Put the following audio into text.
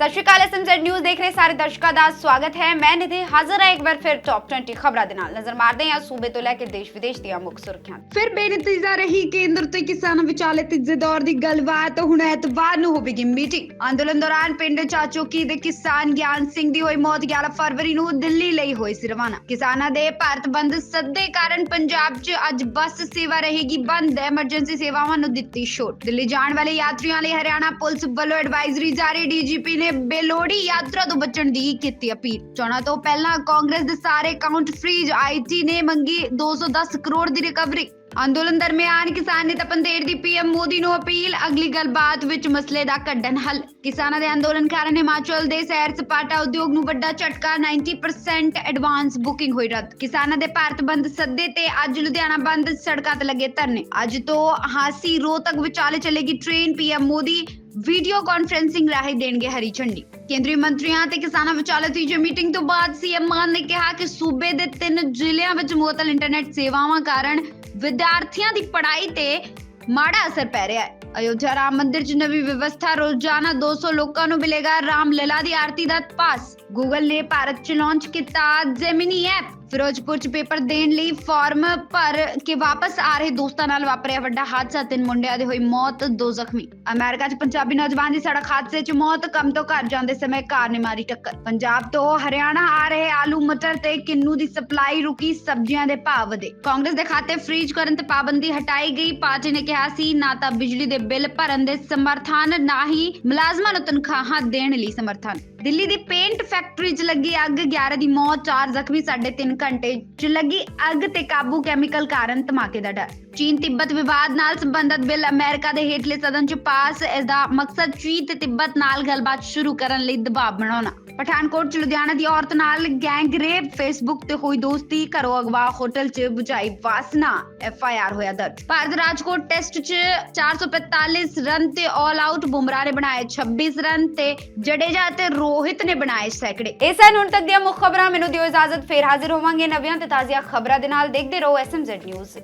ਸਤਿ ਸ਼੍ਰੀ ਅਕਾਲ SMZ news ਦੇਖ ਰਹੇ ਸਾਰੇ ਦਰਸ਼ਕਾਂ ਦਾ ਸਵਾਗਤ ਹੈ। ਮੈਂ ਨਿਧੀ ਹਾਜ਼ਰ ਹਾਂ ਇੱਕ ਵਾਰ ਫਿਰ ਟੌਪ 20 ਖਬਰਾਂ ਦੇ ਨਾਲ। ਨਜ਼ਰ ਮਾਰਦੇ ਹਾਂ ਸੂਬੇ ਤੋਂ ਲੈ ਕੇ ਦੇਸ਼ ਵਿਦੇਸ਼ ਦੀਆਂ ਮੁੱਖ ਸੁਰਖੀਆਂ ਫਿਰ ਬੇਨਤੀਜਾ ਰਹੀ, ਕੇਂਦਰ ਤੇ ਕਿਸਾਨਾਂ ਵਿਚਾਲੇ ਤੀਜੇ ਦੌਰ ਦੀ ਗੱਲਬਾਤ ਹੁਣ ਐਤਵਾਰ ਨੂੰ ਹੋਵੇਗੀ ਮੀਟਿੰਗ। ਅੰਦੋਲਨ ਦੌਰਾਨ ਪਿੰਡ ਚਾਚੋਕੀ ਦੇ ਕਿਸਾਨ ਗਿਆਨ ਸਿੰਘ ਦੀ ਹੋਈ ਮੌਤ 11 ਫਰਵਰੀ ਨੂੰ ਦਿੱਲੀ ਲਈ ਹੋਈ ਸੀ ਰਵਾਨਾ। ਕਿਸਾਨਾਂ ਦੇ ਭਾਰਤ ਬੰਦ ਸੱਦੇ ਕਾਰਨ ਪੰਜਾਬ 'ਚ ਅੱਜ ਬੱਸ ਸੇਵਾ ਰਹੇਗੀ ਬੰਦ। ਐਮਰਜੈਂਸੀ ਸੇਵਾਵਾਂ ਨੂੰ ਦਿੱਤੀ ਛੋਟ। ਦਿੱਲੀ ਜਾਣ ਵਾਲੇ ਯਾਤਰੀਆਂ ਲਈ ਹਰਿਆਣਾ ਪੁਲਿਸ ਵੱਲੋਂ ਐਡਵਾਈਜ਼ਰੀ ਜਾਰੀ। ਡੀਜੀਪੀ ਨੇ ਬੇਲੋੜੀ ਯਾਤਰਾ ਤੋਂ ਬਚਣ ਦੀ ਕੀਤੀ ਅਪੀਲ। ਚੋਣਾਂ ਤੋਂ ਪਹਿਲਾਂ ਕਾਂਗਰਸ ਦੇ ਸਾਰੇ ਅਕਾਊਂਟ ਫ੍ਰੀਜ ਆਈਟੀ ਨੇ ਮੰਗੀ 210 ਕਰੋੜ ਦੀ ਰਿਕਵਰੀ। ਅੰਦੋਲਨ ਦਰਮਿਆਨ ਕਿਸਾਨ ਨੇਤਾ ਪੰਦੇਰ ਦੀ ਪੀਐਮ ਮੋਦੀ ਨੂੰ ਅਪੀਲ, ਅਗਲੀ ਗੱਲਬਾਤ ਵਿੱਚ ਮਸਲੇ ਦਾ ਕੱਢਣ ਹੱਲ। ਕਿਸਾਨਾਂ ਦੇ ਅੰਦੋਲਨ ਕਾਰਨ ਹਿਮਾਚਲ ਦੇ ਸੈਰ ਸਪਾਟਾ ਉਦਯੋਗ ਨੂੰ ਵੱਡਾ ਝਟਕਾ 90% ਐਡਵਾਂਸ ਬੁਕਿੰਗ ਹੋਈ ਰੱਦ। ਕਿਸਾਨਾਂ ਦੇ ਭਾਰਤ ਬੰਦ ਸੱਦੇ ਤੇ ਅੱਜ ਲੁਧਿਆਣਾ ਬੰਦ ਸੜਕਾਂ ਤੇ ਲੱਗੇ ਧਰਨੇ। ਅੱਜ ਤੋਂ ਹਾਸੀ ਰੋਹਤਕ ਵਿਚਾਲੇ ਚੱਲੇਗੀ train PM Modi video conferencing ਰਾਹੀਂ ਦੇਣਗੇ ਹਰੀ ਝੰਡੀ। ਕੇਂਦਰੀ ਮੰਤਰੀਆਂ ਤੇ ਕਿਸਾਨਾਂ ਵਿਚਾਲੇ ਤੀਜੀ ਮੀਟਿੰਗ ਤੋਂ ਬਾਅਦ ਸੀਐਮ ਮਾਨ ਨੇ ਕਿਹਾ ਕਿ ਸੂਬੇ ਦੇ ਤਿੰਨ ਜ਼ਿਲ੍ਹਿਆਂ ਵਿੱਚ ਮੁਅੱਤਲ ਇੰਟਰਨੈਟ ਸੇਵਾਵਾਂ ਕਾਰਨ ਵਿਦਿਆਰਥੀਆਂ ਦੀ ਪੜ੍ਹਾਈ ਤੇ ਮਾੜਾ ਅਸਰ ਪੈ ਰਿਹਾ ਹੈ। ਅਯੋਧਿਆ ਰਾਮ ਮੰਦਿਰ 'ਚ ਨਵੀਂ ਵਿਵਸਥਾ, ਰੋਜ਼ਾਨਾ 200 ਲੋਕਾਂ ਨੂੰ ਮਿਲੇਗਾ ਰਾਮ ਲਲਾ ਦੀ ਆਰਤੀ ਦਾ ਪਾਸ। ਗੂਗਲ ਨੇ ਭਾਰਤ 'ਚ ਲਾਂਚ ਕੀਤਾ ਜੈਮਿਨੀ ਐਪ। ਫਿਰੋਜ਼ਪੁਰ 'ਚ ਪੇਪਰ ਦੇਣ ਲਈ ਫਾਰਮ ਭਰ ਕੇ ਵਾਪਸ ਆ ਰਹੇ ਦੋਸਤਾਂ ਨਾਲ ਵਾਪਰਿਆ ਵੱਡਾ ਹਾਦਸਾ, ਤਿੰਨ ਮੁੰਡਿਆਂ ਦੀ ਹੋਈ ਮੌਤ, ਦੋ ਜ਼ਖਮੀ। ਅਮਰੀਕਾ 'ਚ ਪੰਜਾਬੀ ਨੌਜਵਾਨ ਦੀ ਸੜਕ ਹਾਦਸੇ 'ਚ ਮੌਤ, ਕੰਮ ਤੋਂ ਘਰ ਜਾਂਦੇ ਸਮੇਂ ਕਾਰ ਨੇ ਮਾਰੀ ਟੱਕਰ। ਪੰਜਾਬ ਤੋਂ ਹਰਿਆਣਾ ਆ ਰਹੇ ਆਲੂ ਮਟਰ ਤੇ ਕਿੰਨੂ ਦੀ ਸਪਲਾਈ ਰੁਕੀ, ਸਬਜ਼ੀਆਂ ਦੇ ਭਾਅ ਵਧੇ। ਕਾਂਗਰਸ ਦੇ ਖਾਤੇ ਫ੍ਰੀਜ ਕਰਨ ਤੇ ਪਾਬੰਦੀ ਹਟਾਈ ਗਈ। ਪਾਰਟੀ ਨੇ ਕਿਹਾ ਸੀ, ਨਾ ਤਾਂ ਬਿਜਲੀ ਦੇ ਬਿੱਲ ਭਰਨ ਦੇ ਸਮਰਥਨ, ਨਾ ਹੀ ਮੁਲਾਜ਼ਮਾਂ ਨੂੰ ਤਨਖਾਹਾਂ ਦੇਣ ਲਈ ਸਮਰਥਨ। ਦਿੱਲੀ ਦੀ ਪੇਂਟ ਫੈਕਟਰੀ 'ਚ ਲੱਗੀ ਅੱਗ 11 ਦੀ ਮੌਤ 4 ਜ਼ਖਮੀ 3.5 ਘੰਟੇ 'ਚ ਲੱਗੀ ਅੱਗ ਤੇ ਕਾਬੂ ਕੈਮੀਕਲ ਕਾਰਨ ਧਮਾਕੇ ਦਾ ਡਰ। ਚੀਨ ਤਿੱਬਤ ਵਿਵਾਦ ਨਾਲ ਸੰਬੰਧਿਤ ਬਿੱਲ ਅਮਰੀਕਾ ਦੇ ਹੇਠਲੇ ਸਦਨ 'ਚ ਪਾਸ ਇਸ ਦਾ ਮਕਸਦ ਚੀਨ ਤੇ ਤਿੱਬਤ ਨਾਲ ਗੱਲਬਾਤ ਸ਼ੁਰੂ ਕਰਨ ਲਈ ਦਬਾਅ ਬਣਾਉਣਾ। ਪਠਾਨਕੋਟ 'ਚ ਲੁਧਿਆਣਾ ਦੀ ਔਰਤ ਨਾਲ ਗੈਂਗ ਰੇਪ ਫੇਸਬੁੱਕ ਤੇ ਹੋਈ ਦੋਸਤੀ, ਘਰੋਂ ਅਗਵਾ ਹੋਟਲ 'ਚ ਬੁਝਾਈ ਵਾਸਨਾ ਐਫ ਆਈ ਆਰ ਹੋਇਆ ਦਰਜ। ਭਾਰਤ ਰਾਜਕੋਟ ਟੈਸਟ 'ਚ 445 ਰਨ ਤੇ ਆਲ ਆਊਟ ਬੁਮਰਾਹ ਨੇ ਬਣਾਏ 26 ਰਨ ਤੇ ਜਡੇਜਾ ਤੇ ਰੋਹਿਤ ਨੇ ਬਣਾਏ ਸੈਂਕੜੇ। ਇਹ ਸਨ ਹੁਣ ਤੱਕ ਦੀਆਂ ਮੁੱਖ ਖਬਰਾਂ, ਮੈਨੂੰ ਦਿਓ ਇਜਾਜ਼ਤ, ਫੇਰ ਹਾਜ਼ਰ ਹੋਵਾਂਗੇ ਨਵੀਆਂ ਤੇ ਤਾਜ਼ੀਆਂ ਖਬਰਾਂ ਦੇ ਨਾਲ। ਦੇਖਦੇ ਰਹੋ ਐਸਐਮਜ਼ੈਡ ਨਿਊਜ਼